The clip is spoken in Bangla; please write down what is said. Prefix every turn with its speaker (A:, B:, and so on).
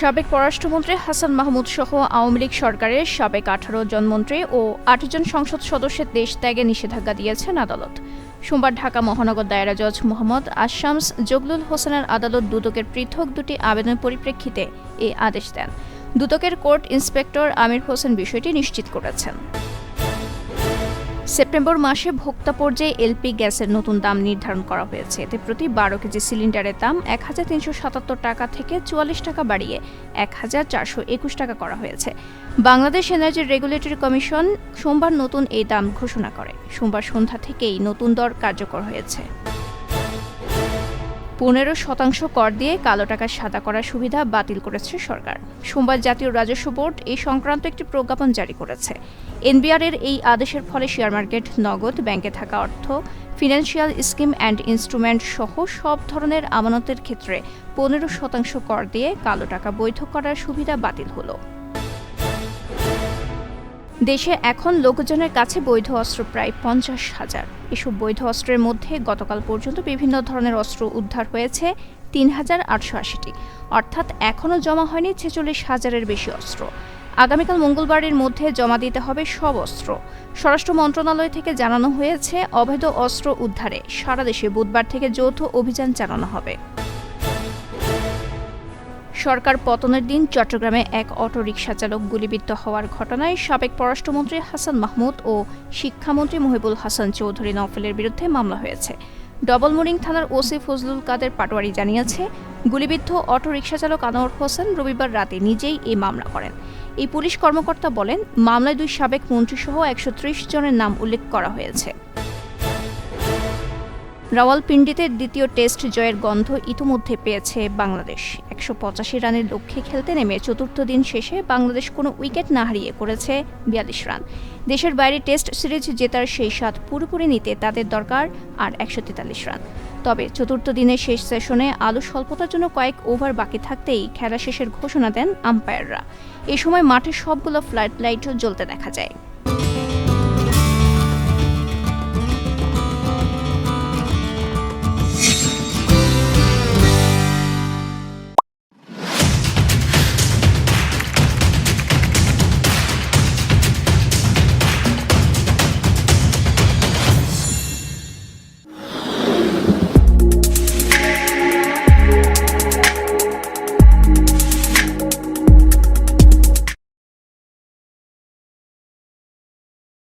A: সাবেক পররাষ্ট্রমন্ত্রী হাসান মাহমুদ সহ আওয়ামী লীগ সরকারের সাবেক আঠারো জন মন্ত্রী ও আটজন সংসদ সদস্যের দেশ ত্যাগে নিষেধাজ্ঞা দিয়েছেন আদালত। সোমবার ঢাকা মহানগর দায়রা জজ মোহাম্মদ আশামস জগলুল হোসেনের আদালত দুদকের পৃথক দুটি আবেদনের পরিপ্রেক্ষিতে এই আদেশ দেন। দুদকের কোর্ট ইন্সপেক্টর আমির হোসেন বিষয়টি নিশ্চিত করেছেন। সেপ্টেম্বর মাসে ভোক্তা পর্যায়ে এলপি গ্যাসের নতুন দাম নির্ধারণ করা হয়েছে। এতে প্রতি বারো কেজি সিলিন্ডারের দাম এক হাজার তিনশো সাতাত্তর টাকা থেকে চুয়াল্লিশ টাকা বাড়িয়ে এক হাজার চারশো একুশ টাকা করা হয়েছে। বাংলাদেশ এনার্জি রেগুলেটরি কমিশন সোমবার নতুন এই দাম ঘোষণা করে। সোমবার সন্ধ্যা থেকেই নতুন দর কার্যকর হয়েছে। পনেরো শতাংশ কর দিয়ে কালো টাকা সাদা করার সুবিধা বাতিল করেছে সরকার। সোমবার জাতীয় রাজস্ব বোর্ড এই সংক্রান্ত একটি প্রজ্ঞাপন জারি করেছে। এনবিআর এর এই আদেশের ফলে শেয়ার মার্কেট নগদ, ব্যাংকে থাকা অর্থ, ফিনান্সিয়াল স্কিম অ্যান্ড ইনস্ট্রুমেন্ট সহ সব ধরনের আমানতের ক্ষেত্রে পনেরো শতাংশ কর দিয়ে কালো টাকা বৈধ করার সুবিধা বাতিল হলো। দেশে এখন লোকজনের কাছে বৈধ অস্ত্র প্রায় পঞ্চাশ হাজার। এসব বৈধ অস্ত্রের মধ্যে গতকাল পর্যন্ত বিভিন্ন ধরনের অস্ত্র উদ্ধার হয়েছে তিন হাজার আটশো আশিটি। অর্থাৎ এখনও জমা হয়নি ছেচল্লিশ হাজারের বেশি অস্ত্র। আগামীকাল মঙ্গলবারের মধ্যে জমা দিতে হবে সব অস্ত্র। স্বরাষ্ট্র মন্ত্রণালয় থেকে জানানো হয়েছে, অবৈধ অস্ত্র উদ্ধারে সারা দেশে বুধবার থেকে যৌথ অভিযান চালানো হবে। সরকার পতনের দিন চট্টগ্রামে এক অটোরিকশা চালক গুলিবিদ্ধ হওয়ার ঘটনায় সাবেক পররাষ্ট্রমন্ত্রী হাসান মাহমুদ ও শিক্ষামন্ত্রী মহিবুল হাসান চৌধুরী নফেলের বিরুদ্ধে মামলা হয়েছে। ডবলমুরিং থানার ওসি ফজলুল কাদের পাটোয়ারি জানিয়েছে, গুলিবিদ্ধ অটোরিকশা চালক আনোয়ার হোসেন রবিবার রাতে নিজেই এই মামলা করেন। এই পুলিশ কর্মকর্তা বলেন, মামলায় দুই সাবেক মন্ত্রীসহ একশো ত্রিশ জনের নাম উল্লেখ করা হয়েছে। রাওয়ালপিন্ডিতে দ্বিতীয় টেস্ট জয়ের গন্ধ ইতোমধ্যে পেয়েছে বাংলাদেশ। একশো পঁচাশি রানের লক্ষ্যে খেলতে নেমে চতুর্থ দিন শেষে বাংলাদেশ কোনো উইকেট না হারিয়ে করেছে বিয়াল্লিশ রান। দেশের বাইরে টেস্ট সিরিজ জেতার সেই স্বাদ পুরোপুরি নিতে তাদের দরকার আর একশো তেতাল্লিশ রান। তবে চতুর্থ দিনের শেষ সেশনে আলো স্বল্পতার জন্য কয়েক ওভার বাকি থাকতেই খেলা শেষের ঘোষণা দেন আম্পায়াররা। এ সময় মাঠের সবগুলো ফ্লাড লাইটও জ্বলতে দেখা যায়।